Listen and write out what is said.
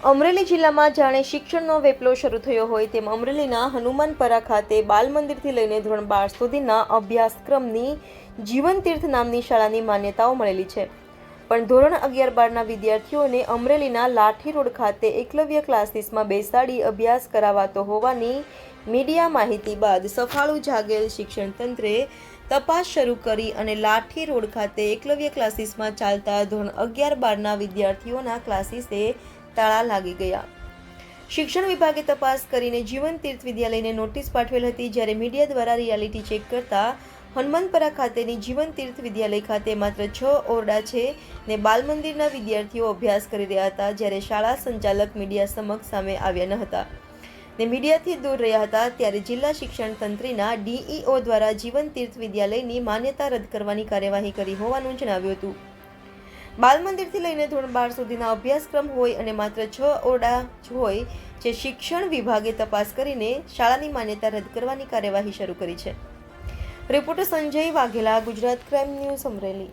અમરેલી જિલ્લામાં જાણે શિક્ષણનો વેપલો શરૂ થયો હોય તેમ અમરેલીના હનુમાનપરા ખાતે બાલ મંદિરથી લઈને ધોરણ બાર સુધીના અભ્યાસક્રમની જીવન તીર્થ નામની શાળાની માન્યતાઓ મળેલી છે. પણ ધોરણ અગિયાર બારના વિદ્યાર્થીઓને અમરેલીના લાઠી રોડ ખાતે એકલવ્ય ક્લાસીસમાં બેસાડી અભ્યાસ કરાવાતો હોવાની મીડિયા માહિતી બાદ સફાળું જાગેલ શિક્ષણ તંત્રે તપાસ શરૂ કરી અને લાઠી રોડ ખાતે એકલવ્ય ક્લાસીસમાં ચાલતા ધોરણ અગિયાર બારના વિદ્યાર્થીઓના ક્લાસીસે તાળા લાગી ગયા. શિક્ષણ વિભાગે તપાસ કરીને જીવન તીર્થ વિદ્યાલયને નોટિસ પાઠવેલ હતી જ્યારે મીડિયા દ્વારા રિયાલિટી ચેક કરતા હનુમાનપરા ખાતેની જીવન તીર્થ વિદ્યાલય ખાતે માત્ર છ ઓરડા છે ને બાલ મંદિરના વિદ્યાર્થીઓ અભ્યાસ કરી રહ્યા હતા જ્યારે શાળા સંચાલક મીડિયા સમક્ષ સામે આવ્યા ન હતા. ને મીડિયાથી દૂર રહ્યા હતા ત્યારે જિલ્લા શિક્ષણ તંત્રીના ડીઈઓ દ્વારા જીવન તીર્થ વિદ્યાલયની માન્યતા રદ કરવાની કાર્યવાહી કરી હોવાનું જણાવ્યું હતું. બાલ મંદિરથી લઈને ધોરણ બાર સુધીના અભ્યાસક્રમ હોય અને માત્ર છ ઓરડા જ હોય, જે શિક્ષણ વિભાગે તપાસ કરીને શાળાની માન્યતા રદ કરવાની કાર્યવાહી શરૂ કરી છે. Reporter Sanjay Vaghela, Gujarat crime news Amreli.